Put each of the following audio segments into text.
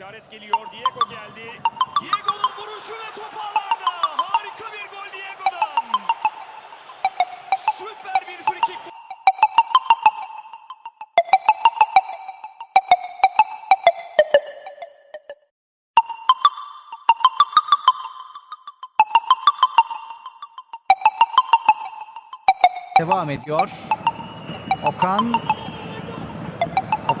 İşaret geliyor. Diego geldi. Diego'nun vuruşu ve top ağlarda. Harika bir gol Diego'dan. Süper bir frikik. Devam ediyor. Okan.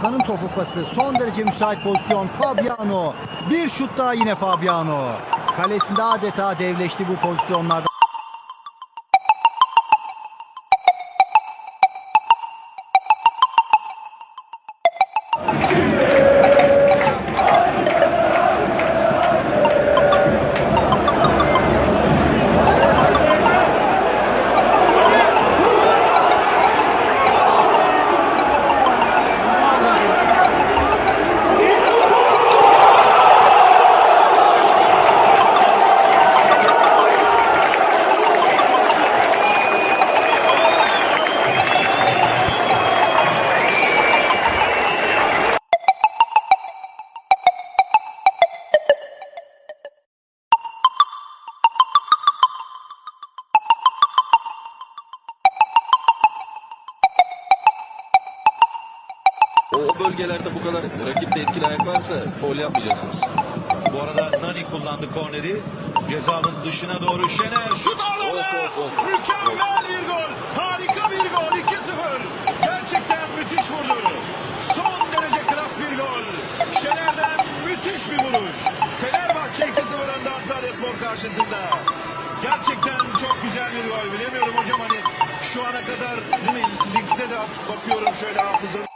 Okan'ın topu pası. Son derece müsait pozisyon. Fabiano. Bir şut daha yine Fabiano. Kalesinde adeta devleşti bu pozisyonlarda. Bölgelerde bu kadar rakipte etkili ayak varsa foul yapmayacaksınız. Bu arada Nani kullandı korneri. Cezanın dışına doğru Şener şut ağladı. Of, of, of. Mükemmel bir gol. Harika bir gol. 2-0. Gerçekten müthiş vurdu. Son derece klas bir gol. Şener'den müthiş bir vuruş. Fenerbahçe 2-0 önde Antalyaspor karşısında. Gerçekten çok güzel bir gol. Bilemiyorum hocam hani şu ana kadar değil mi? Ligde de bakıyorum şöyle hafızın.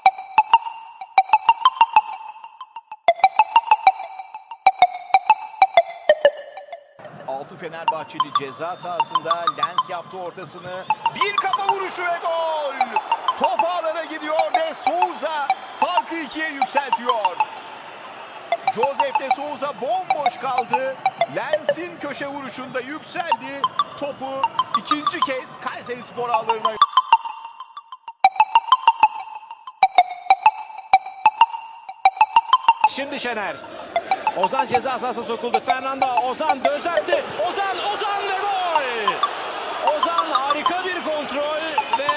Altı Fenerbahçeli ceza sahasında Lens yaptı ortasını. Bir kafa vuruşu ve gol. Top ağlara gidiyor de Souza farkı ikiye yükseltiyor. Joseph de Souza bomboş kaldı. Lens'in köşe vuruşunda yükseldi. Topu ikinci kez Kayseri Spor ağlarına Şimdi Şener. Ozan ceza sahasına sokuldu. Fernando Ozan düzeltti. Ozan Ozan ve gol. Ozan harika bir kontrol ve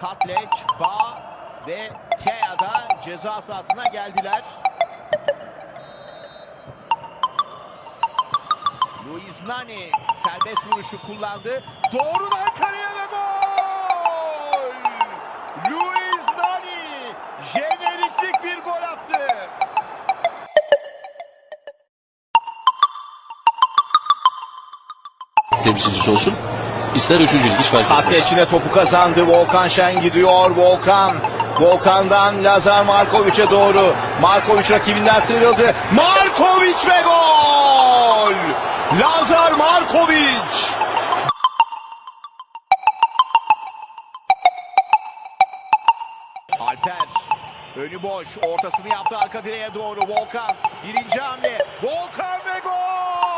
Katleç, Ba ve Kea da ceza sahasına geldiler. Luis Nani serbest vuruşu kullandı. Doğrudan Temsilcisi olsun. İster üçüncülük hiç fark etmez. Hatta içine topu kazandı. Volkan Şen gidiyor. Volkan. Volkan'dan Lazar Markovic'e doğru. Markovic rakibinden sıyrıldı. Markovic ve gol! Lazar Markovic! Alper önü boş ortasını yaptı arka direğe doğru Volkan birinci hamle Volkan ve gol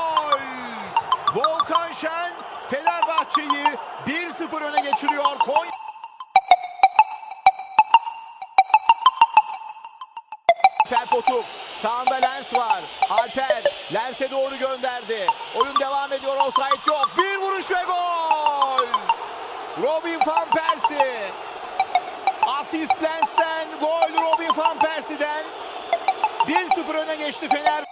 Volkan Şen Fenerbahçe'yi 1-0 öne geçiriyor. Konya Alper Potuk sağında Lens var. Alper Lens'e doğru gönderdi. Oyun devam ediyor. Offside yok. Bir vuruş ve gol! Robin van Persie. Asist Lens'ten, gol Robin van Persie'den. 1-0 öne geçti Fener.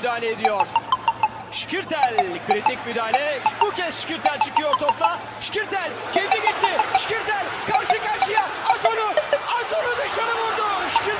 Müdahale ediyor. Şkirtel kritik müdahale. Bu kez Şkirtel çıkıyor topla. Şkirtel kendi gitti. Şkirtel karşı karşıya. At onu. At onu dışarı vurdu. Şkirtel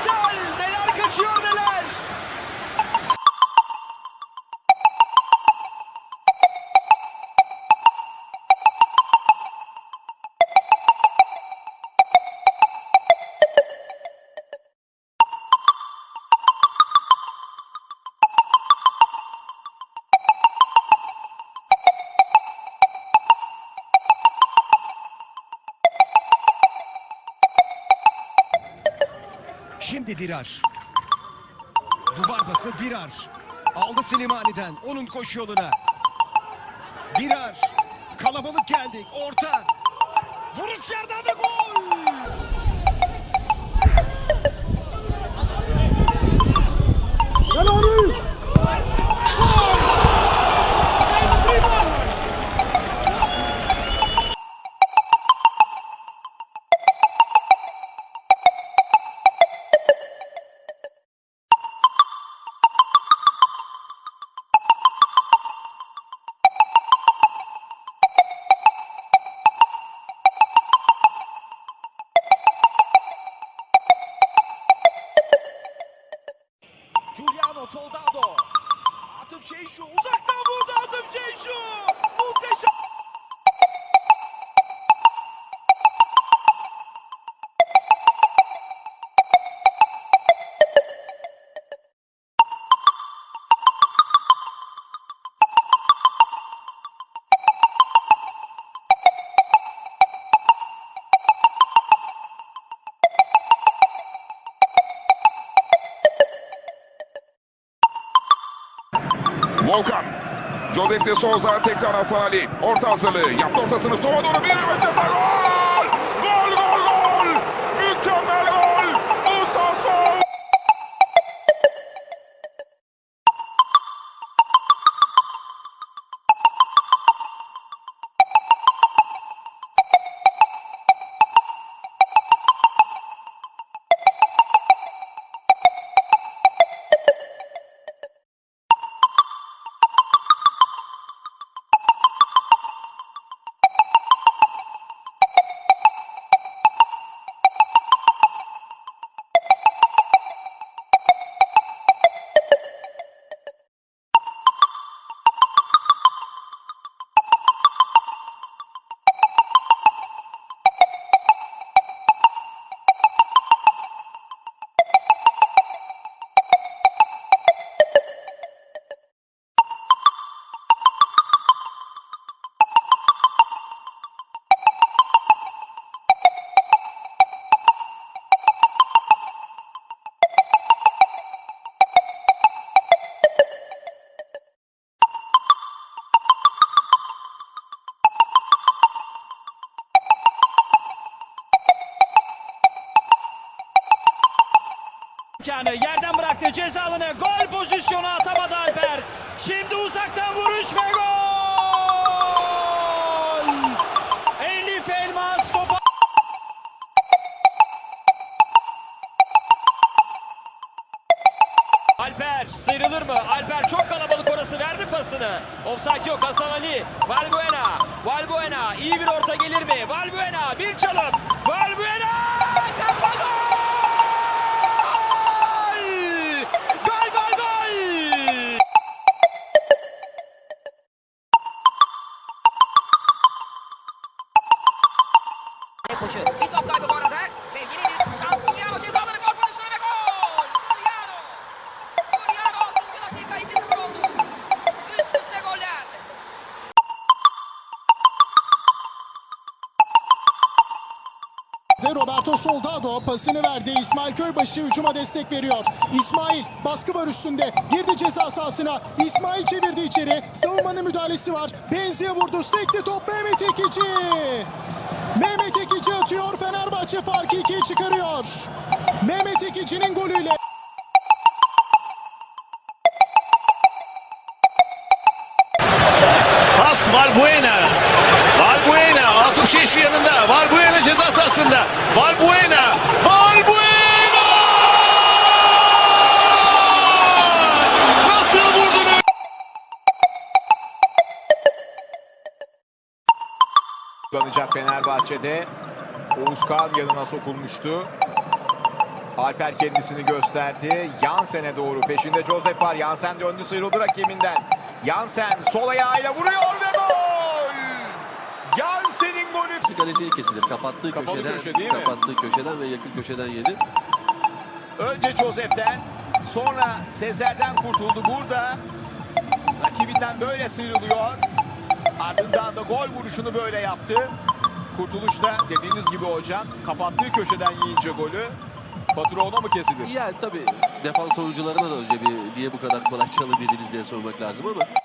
Şimdi Dirar. Duvar bası Dirar. Aldı Slimani'den onun koşu yoluna. Dirar. Kalabalık geldik. Orta. Vuruş yerden ve gol. Giuliano Soldado. Atıf şey şu. Uzaktan vurdu Atıf şey şu. Muhteşem. Volkan. Josef de Souza tekrar Hasan Ali. Orta hazırlığı. Yaptı ortasını sola doğru bir reçete. Gol! İmkanı yerden bıraktı ceza alanı gol pozisyonu atamadı Alper. Şimdi uzaktan vuruş ve gol! Elif Elmas topa Alper sıyrılır mı? Alper çok kalabalık orası verdi pasını. Offside yok Hasan Ali. Valbuena. Valbuena iyi bir orta gelir mi? Valbuena bir çalım. Valbuena Bir top kaybı bu arada ve yeni bir şans Giuliano ceza alanı gol pozisyonu ve gol! Giuliano! Giuliano 6. dakika 2-0 oldu. Üst üste goller. Roberto Soldado pasını verdi. İsmail Köybaşı hücuma destek veriyor. İsmail baskı var üstünde. Girdi ceza sahasına. İsmail çevirdi içeri. Savunmanın müdahalesi var. Benzi'ye vurdu. Sekti top Mehmet Ekici. Mehmet Ekici. Fenerbahçe farkı ikiye çıkarıyor. Mehmet Ekici'nin golüyle. Pas Valbuena. Valbuena. Atıf Şeşu yanında. Valbuena ceza sahasında. Valbuena. Valbuena! Kullanacak Fenerbahçe'de. Oğuz Kağan yanına sokulmuştu. Alper kendisini gösterdi. Yansen'e doğru peşinde Josef var. Yansen döndü sıyrıldı rakibinden. Yansen sol ayağıyla vuruyor ve gol! Yansen'in golü. Kaleciyi kesilir. Kapattığı Kapalı köşeden, köşe değil mi? kapattığı köşeden ve yakın köşeden yedi. Önce Josef'ten sonra Sezer'den kurtuldu. Burada rakibinden böyle sıyrılıyor. Ardından da gol vuruşunu böyle yaptı. Kurtuluş da dediğiniz gibi hocam kapattığı köşeden yiyince golü Fatura mı kesilir? Yani tabii defans oyuncularına da önce bir niye bu kadar kolay çalabildiniz diye sormak lazım ama.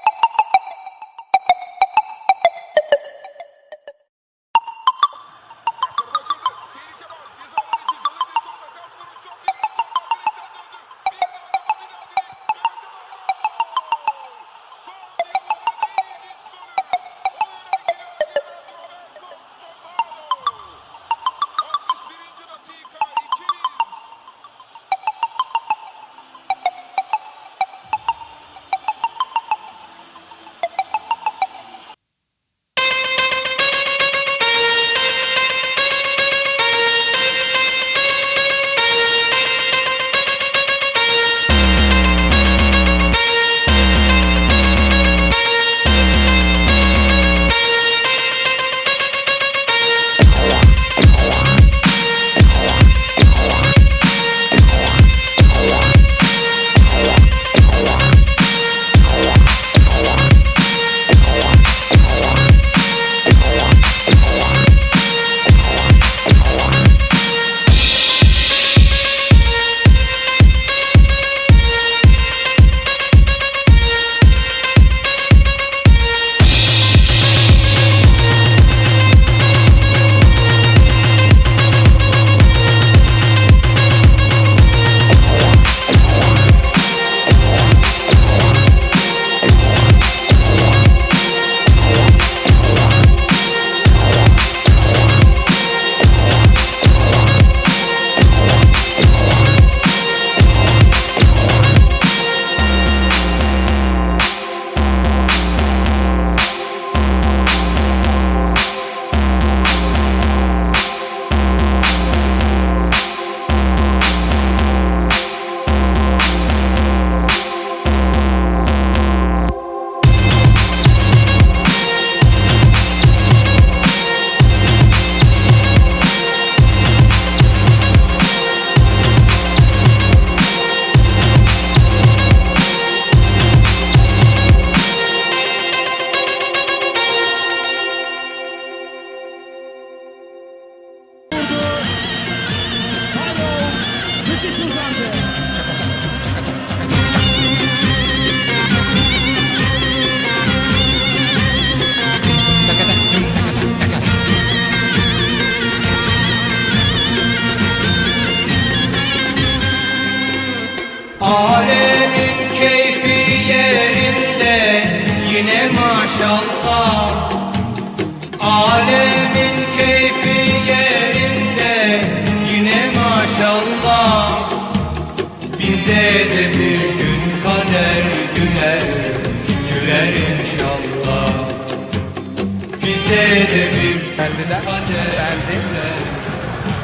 De bir Ferdi'den. Ferdi. güler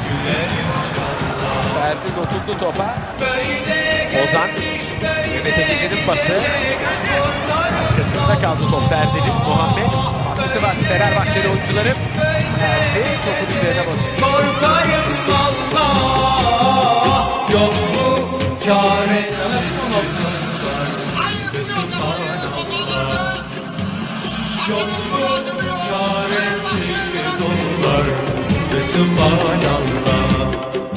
güler inşallah Ferdi dokundu topa. Ozan. Mehmet Ekici'nin pası. Arkasında kaldı top Ferdi'nin. Muhammed. Baskısı var Fenerbahçeli oyuncuların. Ferdi topun üzerine basıyor. Çaresiz dostlar Sübhanallah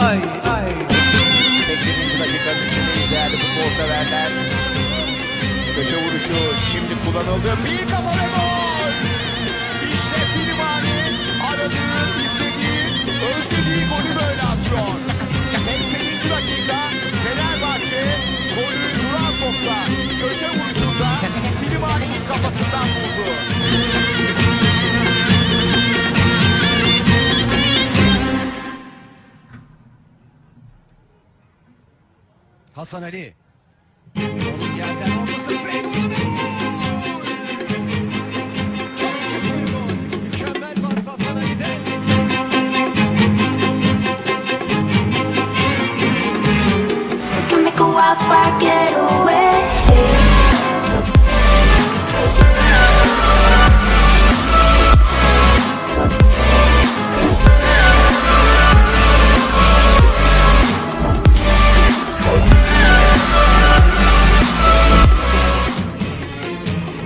Ay ay 80. dakikanın içindeyiz değerli futbol severler. Köşe vuruşu şimdi kullanıldı. Bir kafa ve gol! Hasan Ali